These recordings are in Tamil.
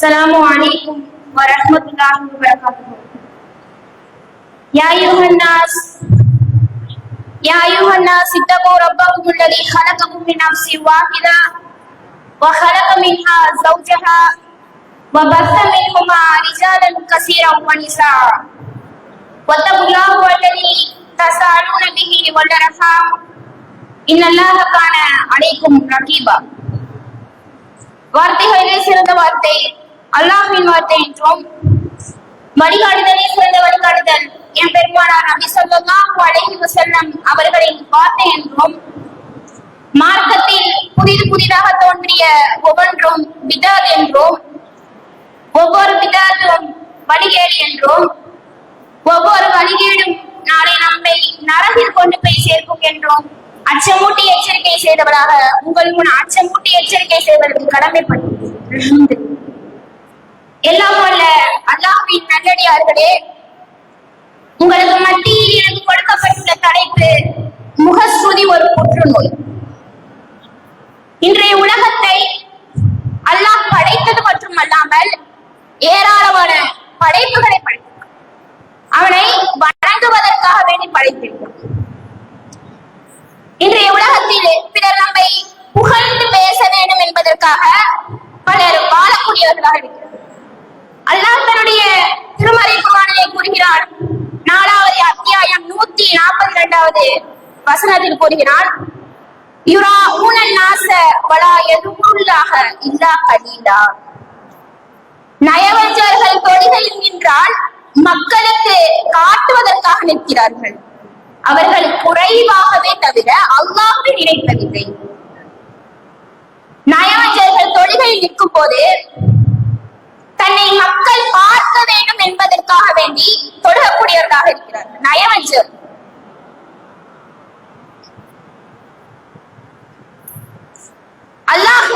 السلام عليكم ورحمة الله وبركاته يا أيها الناس يا أيها الناس اتقوا ربكم الذي خلقكم من نفس واحدة وخلق منها زوجها وبث منهما رجالا كثيرا ونساء واتقوا الله الذي تساءلون به والأرحام إن الله كان عليكم رقيبا வார்த்தைகளிலே சிறந்த வார்த்தை அல்லாஹின் வார்த்தை என்றும் வழிகாடுதலே சிறந்த வழிகாடுதல் என் பெருமானார் நபி சொல்லாஹு அலைஹி வஸல்லம் அவர்களின் வார்த்தை என்றும் மார்க்கத்தில் புதிது புதிதாக தோன்றிய ஒவ்வொன்றும் பிதாத் என்றும் ஒவ்வொரு பிதாத்தும் வழிகேடு என்றும் ஒவ்வொரு வழிகேடும் நாளை நம்மை நரகில் கொண்டு போய் சேர்க்கும் என்றும் அச்சமூட்டி எச்சரிக்கை செய்தவராக உங்கள் முன் அச்சமூட்டி எச்சரிக்கை செய்வதற்கு கடமைப்பட்டு நல்லடியார்களே உங்களுக்கு மத்தியில் எனக்கு கொடுக்கப்பட்டுள்ள தலைப்பு முகஸ்துதி ஒரு புற்றுநோய். இன்றைய உலகத்தை அல்லாஹ் படைத்தது மற்றும் அல்லாமல் ஏராளமான படைப்புகளை படைத்தார் அவனை வணங்குவதற்காக வேண்டி படைத்திருக்கிறான் இன்றைய உலகத்தில் பிறர் நம்மை புகழ்ந்து பேச வேண்டும் என்பதற்காக பலர் வாழக்கூடியவர்களாக இருக்கிறார் அல்லாஹ் தன்னுடைய திருமறை குரானிலே கூறுகிறான் நாலாவது அத்தியாயம் நூத்தி நாற்பத்தி இரண்டாவது வசனத்தில் கூறுகிறான் யுரா ஊழல் நாச வலா எதுக்குள்ளாக இல்லா கலீலா. நயவஞ்சர்கள் தொழில்களில் நின்றால் மக்களுக்கு காட்டுவதற்காக நிற்கிறார்கள். அவர்கள் குறைவாகவே தவிர அல்லாஹ்வை நினைப்பதில்லை. நயவஞ்சர்கள் தொழுகையில் நிற்கும் போது தன்னை மக்கள் பார்க்க வேண்டும் என்பதற்காக வேண்டி தொழுகக்கூடியவர்களாக இருக்கிறார். நயவஞ்சர் அல்லாஹ்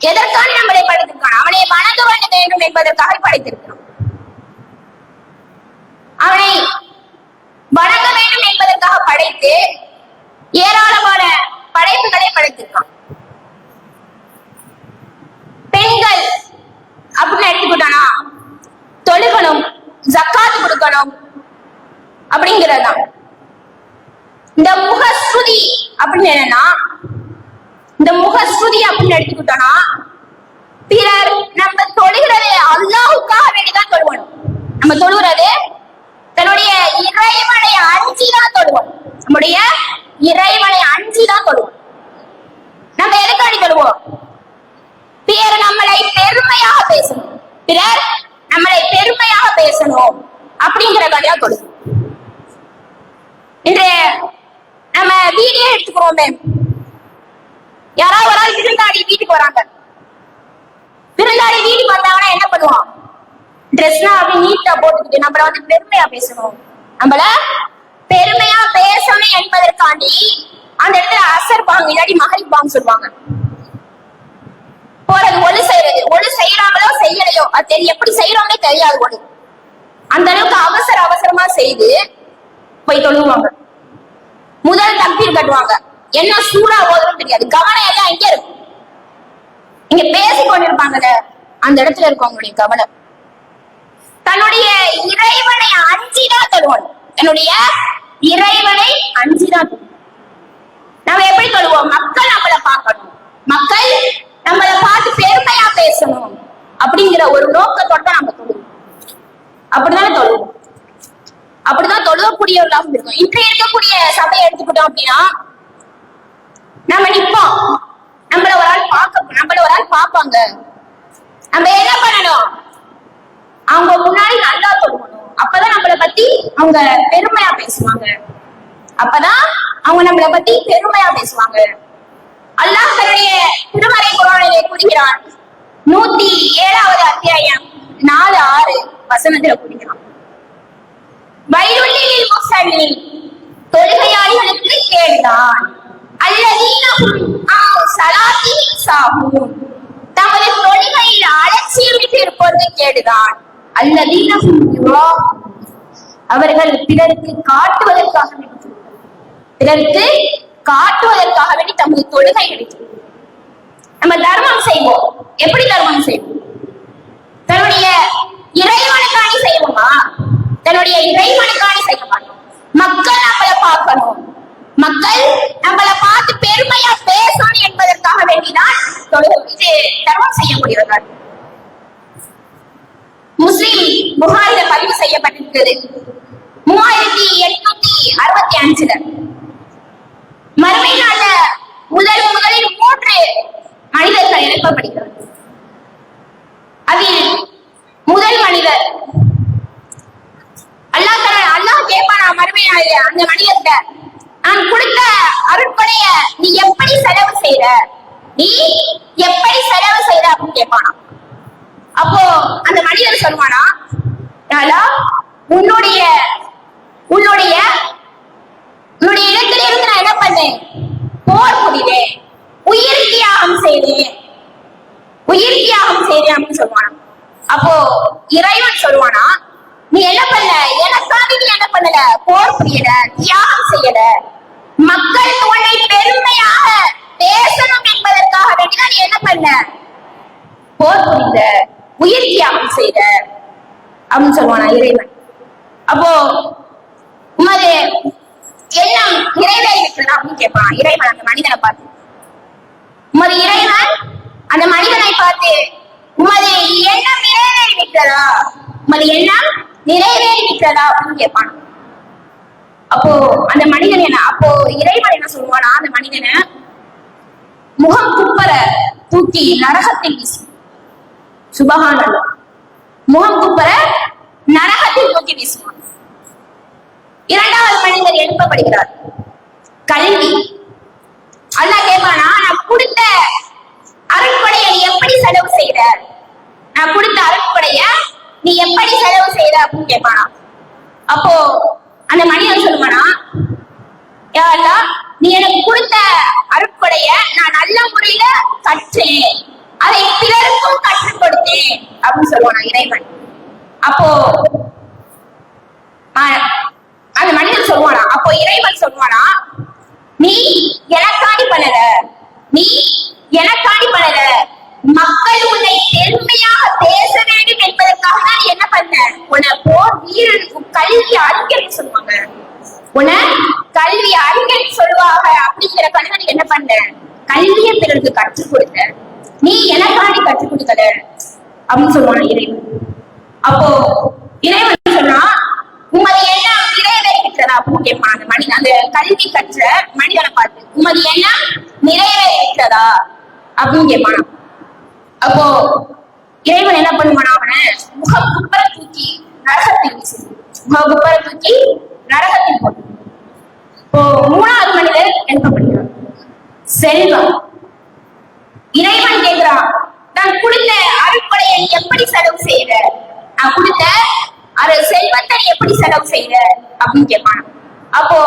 எதற்காக நம்மளை படைத்திருக்கான்? அவனை வணங்க வேண்டும் வேண்டும் என்பதற்காக படைத்திருக்கிறான். அவனை வணங்க வேண்டும் என்பதற்காக படைத்து ஏராளமான படைப்புகளை படைத்திருக்கான். பெண்கள் அப்படின்னு எடுத்துக்கிட்டானா தொழுகணும் ஜக்காத் கொடுக்கணும் அப்படிங்கறதுதான். இந்த முகஸ்ருதி அப்படின்னு என்னன்னா இந்த முகஸ்ருதி அப்படின்னு எடுத்துக்கிட்டோம்னா பிறர் நம்ம தொழுகிறது அல்லாஹுக்காக வேண்டிதான் தொழுவணும். நம்ம தொழுகிறது தன்னுடைய இறைவனை அஞ்சிதான் தொழுவோம். நம்முடைய இறைவனை அஞ்சிதான் தொழுவோம். நம்ம எதுக்காண்டி தொழுவோம்? பிறர் நம்மளை பெருமையாக பேசணும். பிறர் நம்மளை பெருமையாக பேசணும் அப்படிங்கிற கதையா தொழுவோம் இன்று நம்ம வீடியோ எடுத்துக்கிறோமே யாராவது ஒரு ஆள் விருந்தாடி வீட்டுக்கு வராங்க. விருந்தாடி வீட்டுக்கு வந்தாங்கன்னா என்ன பண்ணுவான்? ட்ரெஸ்லாம் அப்படி நீட்டா போட்டுக்கிட்டு நம்மள வந்து பெருமையா பேசணும். நம்மள பெருமையா பேசணும் என்பதற்காண்டி அந்த இடத்துல அசர் பாங்க இல்லாட்டி மகரி பாங்க சொல்லுவாங்க. போறது ஒளி செய்யறாங்களோ செய்யலையோ அது தெரிய எப்படி செய்யறோம்னே தெரியாது ஒண்ணு அந்த அளவுக்கு அவசர அவசரமா செய்து போய் தொழுவாங்க முதல் தப்பீர் கட்டுவாங்க. என்ன சூடா ஓதுறோம் தெரியாது. கவனம் எல்லாம் எங்க இருக்கும் இங்க பேசி கொண்டிருப்பாங்கல்ல அந்த இடத்துல இருக்கவங்களுடைய கவனம். தன்னுடைய இறைவனை அஞ்சிதான் தருவோம் தன்னுடைய இறைவனை அஞ்சிதான் தருவோம் நம்ம எப்படி தொழுவோம்? மக்கள் நம்மளை பார்க்கணும். மக்கள் நம்மளை பார்த்து பெருமையா பேசணும் அப்படிங்கிற ஒரு நோக்கத்தோட நம்ம தொழுவோம். அப்படிதான் தொழுவோம்? அப்படிதான் தொழுவக்கூடியவர்களாகவும் இருக்கும் இப்ப இருக்கக்கூடிய சபையை எடுத்துக்கிட்டோம் அப்படின்னா நம்ம நிப்போம் நம்மள ஒரு ஆள் பார்க்க நம்மள ஒரு ஆள் பார்ப்பாங்க. நம்ம என்ன பண்ணணும்? அவங்க முன்னாடி நல்லா தொழுவணும் அப்பதான் நம்மளை பத்தி அவங்க பெருமையா பேசுவாங்க. அப்பதான் அவங்க நம்மளை பத்தி பெருமையா பேசுவாங்க. அல்லாஹருடைய தன்னுடைய திருமறை குரானிலே கூறுகிறான் நூத்தி ஏழாவது அத்தியாயம். நாலு ஆறு வசனத்துல குடிக்கலாம் வயலுள்ளில் முசல்லின் தொழுகையாளிகளுக்கு கேடுதான். அல்லதீனஹும் ஆ சலாத்திஹிம் சாஹூன் தமது தொழுகையில் அலட்சியமிட்டு இருப்பது கேடுதான். அல்லதீனஹும் யுராஹூன் அவர்கள் பிறருக்கு காட்டுவதற்காக வேண்டி பிறருக்கு காட்டுவதற்காக வேண்டி தமது தொழுகை எடுத்து நம்ம தர்மம் செய்வோம். எப்படி தர்மம் செய்வோம்? செய்வோமா? தன்னுடைய இறைவனுக்காணி செய்ய மாட்டோம். மக்கள் நம்மளை பார்க்கணும். மக்கள் நம்மளை பார்த்து பெருமையா பேசணும் என்பதற்காக வேண்டிதான் தொழு இது தர்மம் செய்யக்கூடியவர்கள். முஸ்லிம் புகாரில பதிவு செய்யப்பட்டிருக்கிறது. மூவாயிரத்தி எட்நூத்தி அறுபத்தி அஞ்சுல. மறுமை நாள்ல முதல் முதலில் மூன்று மனிதர்கள் எழுப்பப்படுகிறது அதில் முதல் மனிதர். அல்லா தர அல்லா கேட்பானா மறுமை அந்த மனிதர்கிட்ட நான் கொடுத்த அருட்படைய நீ எப்படி செலவு செய்த நீ எப்படி செலவு செய்த அப்படின்னு கேட்பானா. அப்போ அந்த மனிதர் சொல்வானா உன்னுடைய உன்னுடைய இடத்துல இருந்து நான் என்ன பண்ணேன் போர் புரிதேன் உயிர் தியாகம் செய்தேன் உயிர் தியாகம் செய்தேன் அப்படின்னு சொல்லுவானா அப்போ இறைவன் சொல்லுவானா நீ என்ன பண்ணல? எனக்காக நீ என்ன பண்ணல? போர் புரியல தியாகம் செய்யல. மக்கள் உன்னை பெருமையாக பேசணும் என்பதற்காக வேண்டிதான் நீ என்ன பண்ண? போர் புரிந்த உயிர் தியாகம் செய்த. அப்படின்னு சொல்லுவானா இறைவன். அப்போ உமது எண்ணம் நிறைவேறிவிட்டதா அப்படின்னு கேட்பான்? இறைவன் அந்த மனிதனை பார்த்து உமது இறைவன் அந்த மனிதனை பார்த்து உமது எண்ணம் நிறைவேறிவிட்டதா? உமது எண்ணம் நிறைவேறிவிட்டதா? அப்படின்னு கேட்பான். அப்போ அந்த மனிதன் என்ன? அப்போ இறைவன் என்ன சொல்லுவானா? அந்த மனிதனை முகம் குப்பர தூக்கி நரகத்தில் வீசி சுபகானல்லா முகம் குப்பர நரகத்தில் தூக்கி வீசுவான். இரண்டாவது மனிதர் எழுப்பப்படுகிறார். கல்வி. அல்லாஹ் கேட்பானா நான் கொடுத்த அருட்படைய நீ எப்படி செலவு செய்த? நான் கொடுத்த அருட்படைய நீ எப்படி செலவு செய்த அப்படின்னு கேட்பானா. அப்போ அந்த மனிதன் சொல்லுவானா யா நீ எனக்கு கொடுத்த அருட்படைய நான் நல்ல முறையில கற்றேன். அதை பிறருக்கும் கற்றுக் கொடுத்தேன். அப்படின்னு சொல்லுவானா இறைவன். அப்போ அந்த மனிதன் சொல்லுவானா அப்போ இறைவன் சொல்லுவானா நீ எனக்காண்டி பண்ணல. நீ எனக்காண்டி பண்ணல மக்கள் உன்னை பெருமையாக பேச வேண்டும் என்பதற்காக தான் என்ன பண்ண? உன போர் வீரனுக்கு கல்வி அறிஞர் சொல்லுவாங்க. உன கல்வி அறிஞர் சொல்லுவாங்க அப்படிங்கிற கல்வி என்ன பண்ண? கல்வியை பிறருக்கு கற்றுக் கொடுத்த நீ எனக்காண்டி கற்றுக் கொடுக்கல அப்படின்னு சொல்லுவான் இறைவன். அப்போ இறைவன் சொன்னா உங்களை எண்ணம் நிறைவேறிவிட்டதா? அப்படின்னு கேட்பான் அந்த மனிதன் அந்த கல்வி கற்ற மனிதனை பார்த்து உமது எண்ணம் நிறைவேறிவிட்டதா அப்படின்னு கேட்பான் அப்போ இறைவன் என்ன பண்ணுவானா அவனை? முக தூக்கி நரகத்தில் வீசு முக தூக்கி நரகத்தில் போட்டு இப்போ மூணாவது மனிதர் எழுப்பப்படுகிறார் செல்வம். இறைவன் கேட்கிறான் நான் கொடுத்த அருட்படையை எப்படி செலவு செய்யற நான் கொடுத்த அது செல்வத்தை எப்படி செலவு செய்யற அப்படின்னு கேட்பான். அப்போ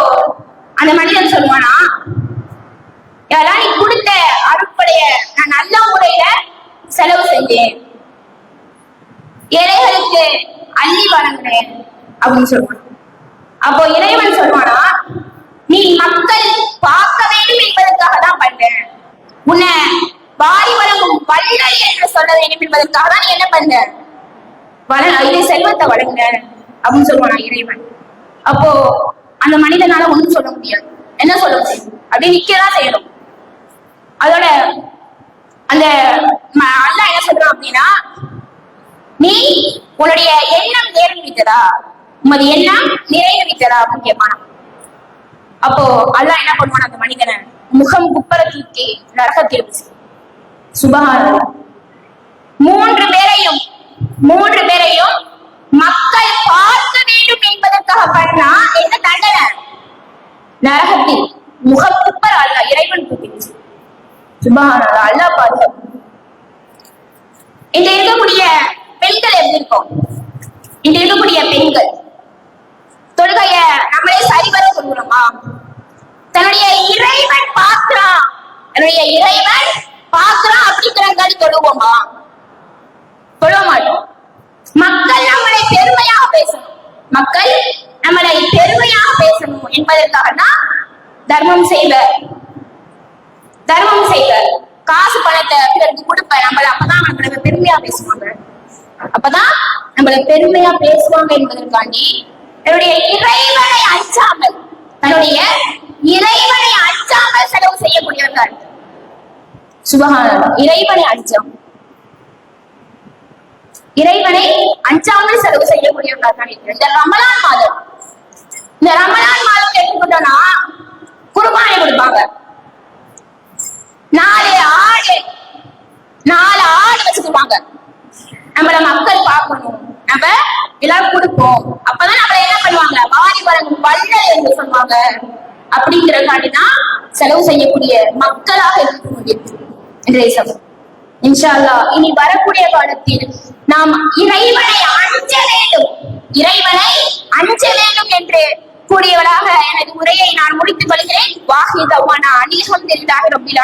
அந்த மனிதன் சொல்லுவானா யாரா நீ கொடுத்த அருட்படைய நான் நல்ல முறையில செலவு செஞ்சேன். ஏழைகளுக்கு அள்ளி வழங்கினேன் அப்படின்னு சொல்லுவான் அப்போ இறைவன் சொல்லுவானா நீ மக்கள் பார்க்க வேண்டும் என்பதற்காக தான் பண்ண உன்னை வாரி வழங்கும் வள்ளல் என்று சொல்ல வேண்டும் என்பதற்காக தான் நீ என்ன பண்ண? வள இது செல்வத்தை வழங்க அப்படின்னு சொல்லுவானா இறைவன். அப்போ அந்த மனிதனால ஒண்ணும் சொல்ல முடியாது. என்ன சொல்ல முடியும்? அப்படியே நிக்கதான் செய்யணும். அந்த ம- என்ன சொல்றான் அப்படின்னா நீ உன்னுடைய எண்ணம் நிறைவேற்றதா உமது எண்ணம் நிறைவேறித்ததா அப்படின்னு கேட்பானா அப்போ அல்லா என்ன பண்ணுவான் அந்த மனிதனை? முகம் குப்பரத்திற்கு நரகத்தில் சுபகாரம். மூன்று பேரையும் மூன்று பேரையும் மக்கள் பார்க்க வேண்டும் என்பதற்காக பண்ணா என்ன தண்டனை? நரகத்தில். முகக்குப்பர் அல்ல இறைவன் தூக்கி சுபகான அல்லா பாதுகாப்பு இங்க இருக்கக்கூடிய பெண்கள் எப்படி இருக்கும்? இங்க இருக்கக்கூடிய பெண்கள். தொழுகைய நம்மளே சரிவர சொல்லுறோமா தன்னுடைய இறைவன் பாத்திரம் தன்னுடைய இறைவன் பாத்திரம் அப்படிங்கிறங்காடி தொழுவோமா? தொழுவ மாட்டோம். மக்கள் நம்மளை பெருமையாக பேசணும். மக்கள் நம்மளை பெருமையாக பேசணும் என்பதற்காக தான் தர்மம் செய்வர். தர்மம் செய்வர் காசு பணத்தை பிறருக்கு கொடுப்ப. நம்மள அப்பதான் நம்மள பெருமையா பேசுவாங்க. அப்பதான் நம்மள பெருமையா பேசுவாங்க என்பதற்காண்டி தன்னுடைய இறைவனை அஞ்சாமல் தன்னுடைய இறைவனை அஞ்சாமல் செலவு செய்யக்கூடியவர்கள். சுபகானம் இறைவனை அஞ்சாம். இறைவனை அஞ்சாமல் செலவு செய்யக்கூடியவர்கள் இந்த ரமலான் மாதம். இந்த ரமலான் மாதம் எடுத்துக்கிட்டோம்னா குர்பானி கொடுப்பாங்க. நாலு ஆடு நாலு ஆடு வச்சுக்குவாங்க நம்மள மக்கள் பார்க்கணும். நம்ம எல்லாரும் கொடுப்போம். அப்பதான் நம்மள என்ன பண்ணுவாங்க? வாரி வழங்கும் வள்ளல் என்று சொல்லுவாங்க. அப்படிங்கிறதுக்காண்டி செலவு செய்யக்கூடிய மக்களாக இருந்து முடியும் இன்றைய சமூகம் இன்ஷா அல்லாஹ் இனி வரக்கூடிய காலத்தில் நாம் இறைவனை அஞ்ச வேண்டும். இறைவனை அஞ்ச வேண்டும் என்று கூடியவளாக எனது உரையை நான் முடித்துக் கொள்கிறேன். வாஹி தவானா கொண்டிருந்தாக ரப்பில்